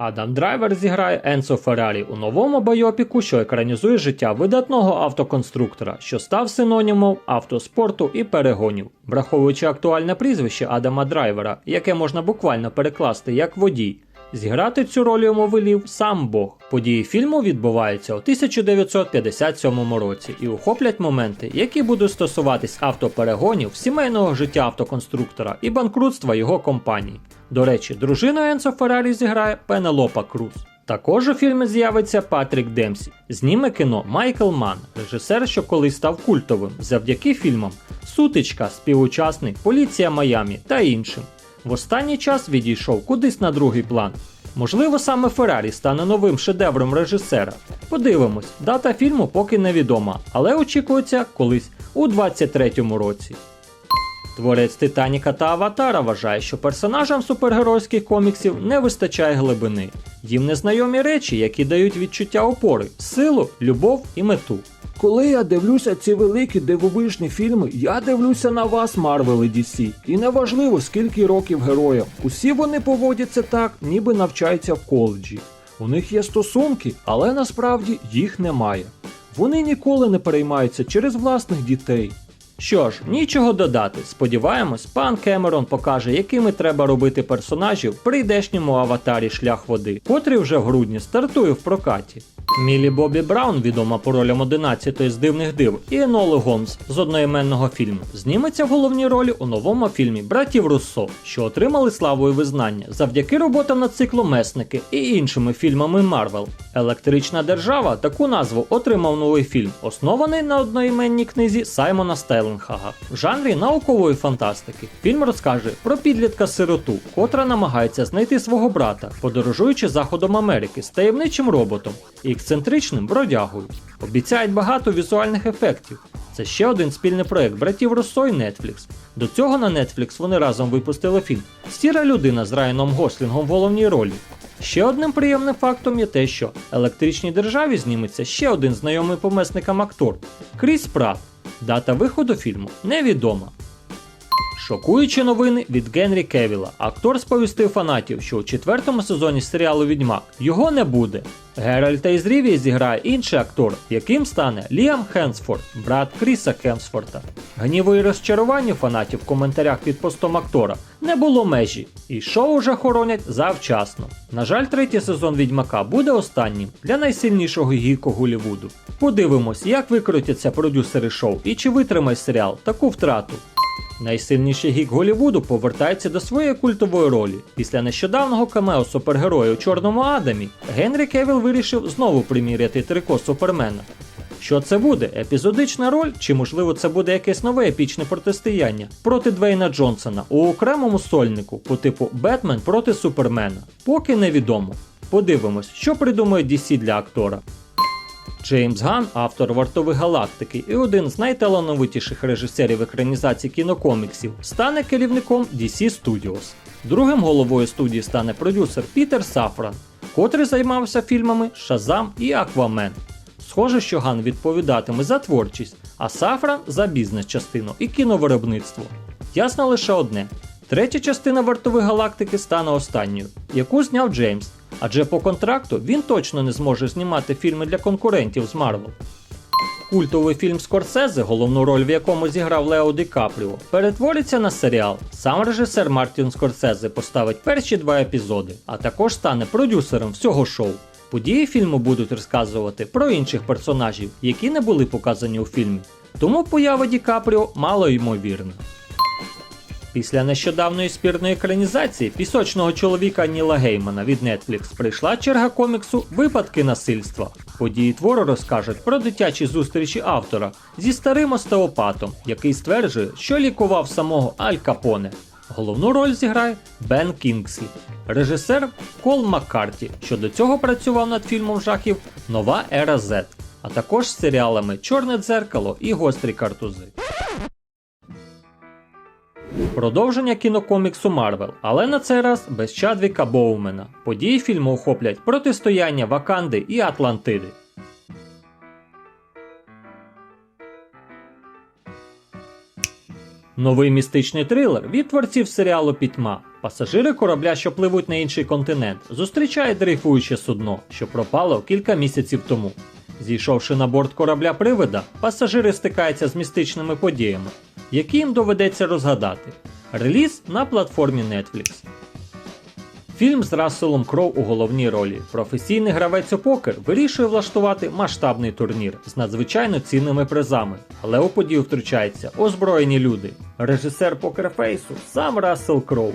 Адам Драйвер зіграє Енсо Феррарі у новому байопіку, що екранізує життя видатного автоконструктора, що став синонімом автоспорту і перегонів, враховуючи актуальне прізвище Адама Драйвера, яке можна буквально перекласти як водій. Зіграти цю роль йому велів сам Бог. Події фільму відбуваються у 1957 році і охоплять моменти, які будуть стосуватись автоперегонів, сімейного життя автоконструктора і банкрутства його компанії. До речі, дружину Енсо Феррарі зіграє Пенелопа Круз. Також у фільмі з'явиться Патрік Демсі. Зніме кіно Майкл Ман, режисер, що колись став культовим, завдяки фільмам Сутичка, співучасник, Поліція Майамі та іншим. В останній час відійшов кудись на другий план. Можливо, саме Феррарі стане новим шедевром режисера. Подивимось, дата фільму поки невідома, але очікується колись у 23-му році. Творець Титаніка та Аватара вважає, що персонажам супергеройських коміксів не вистачає глибини. Їм незнайомі речі, які дають відчуття опори, силу, любов і мету. Коли я дивлюся ці великі дивовижні фільми, я дивлюся на вас, Марвел і DC. І неважливо, скільки років героям. Усі вони поводяться так, ніби навчаються в коледжі. У них є стосунки, але насправді їх немає. Вони ніколи не переймаються через власних дітей. Що ж, нічого додати. Сподіваємось, пан Кемерон покаже, якими треба робити персонажів в прийдешньому аватарі шлях води, котрий вже в грудні стартує в прокаті. Мілі Бобі Браун, відома по ролям 11 з дивних див, і Еноли Гомс з одноіменного фільму, зніметься в головній ролі у новому фільмі Братів Руссо, що отримали славу і визнання завдяки роботам над циклом Месники і іншими фільмами Марвел. Електрична держава таку назву отримав новий фільм, оснований на одноіменній книзі Саймона Стелленхага. В жанрі наукової фантастики. Фільм розкаже про підлітка сироту, котра намагається знайти свого брата, подорожуючи заходом Америки з таємничим роботом і ексцентричним бродягою. Обіцяють багато візуальних ефектів. Це ще один спільний проект братів Руссо і Netflix. До цього на Netflix вони разом випустили фільм Сіра людина з Райаном Гослінгом в головній ролі. Ще одним приємним фактом є те, що електричній державі зніметься ще один знайомий помесникам актор Кріс Пратт. Дата виходу фільму невідома. Шокуючі новини від Генрі Кевіла. Актор сповістив фанатів, що у четвертому сезоні серіалу Відьмак його не буде. Геральта із Рівії зіграє інший актор, яким стане Ліам Хенсфорд, брат Кріса Хемсфорта. Гніву і розчаруванню фанатів в коментарях під постом актора не було межі, і шоу вже хоронять завчасно. На жаль, третій сезон Відьмака буде останнім для найсильнішого гіку Голлівуду. Подивимось, як викрутяться продюсери шоу і чи витримає серіал таку втрату. Найсильніший гік Голлівуду повертається до своєї культової ролі. Після нещодавнього камео супергероя у Чорному Адамі Генрі Кевіл вирішив знову приміряти трико Супермена. Що це буде? Епізодична роль, чи можливо це буде якесь нове епічне протистояння проти Двейна Джонсона у окремому сольнику по типу Бетмен проти Супермена? Поки невідомо. Подивимось, що придумає DC для актора. Джеймс Ган, автор вартових галактики і один з найталановитіших режисерів екранізації кінокоміксів, стане керівником DC Studios. Другим головою студії стане продюсер Пітер Сафран, котрий займався фільмами Шазам і Аквамен. Схоже, що Ган відповідатиме за творчість, а Сафран за бізнес-частину і кіновиробництво. Ясно лише одне: третя частина вартових галактики стане останньою, яку зняв Джеймс, адже по контракту він точно не зможе знімати фільми для конкурентів з Марвел. Культовий фільм Скорсезе, головну роль в якому зіграв Лео Ді Капріо, перетвориться на серіал. Сам режисер Мартін Скорсезе поставить перші два епізоди, а також стане продюсером всього шоу. Події фільму будуть розказувати про інших персонажів, які не були показані у фільмі. Тому поява Ді Капріо мало ймовірна. Після нещодавної спірної екранізації пісочного чоловіка Ніла Геймана від Netflix прийшла черга коміксу Випадки насильства. Події твору розкажуть про дитячі зустрічі автора зі старим остеопатом, який стверджує, що лікував самого Аль Капоне. Головну роль зіграє Бен Кінгслі, режисер Кол Маккарті, що до цього працював над фільмом жахів Нова Ера Z, а також з серіалами Чорне дзеркало і Гострі картузи. Продовження кінокоміксу Марвел, але на цей раз без Чадвіка Боумена. Події фільму охоплять протистояння Ваканди і Атлантиди. Новий містичний трилер від творців серіалу Пітьма. Пасажири корабля, що пливуть на інший континент, зустрічають дрейфуюче судно, що пропало кілька місяців тому. Зійшовши на борт корабля привида, пасажири стикаються з містичними подіями, які їм доведеться розгадати. Реліз на платформі Netflix. Фільм з Расселом Кроу у головній ролі. Професійний гравець у покер вирішує влаштувати масштабний турнір з надзвичайно цінними призами, але у подію втручаються озброєні люди. Режисер покерфейсу сам Рассел Кроу.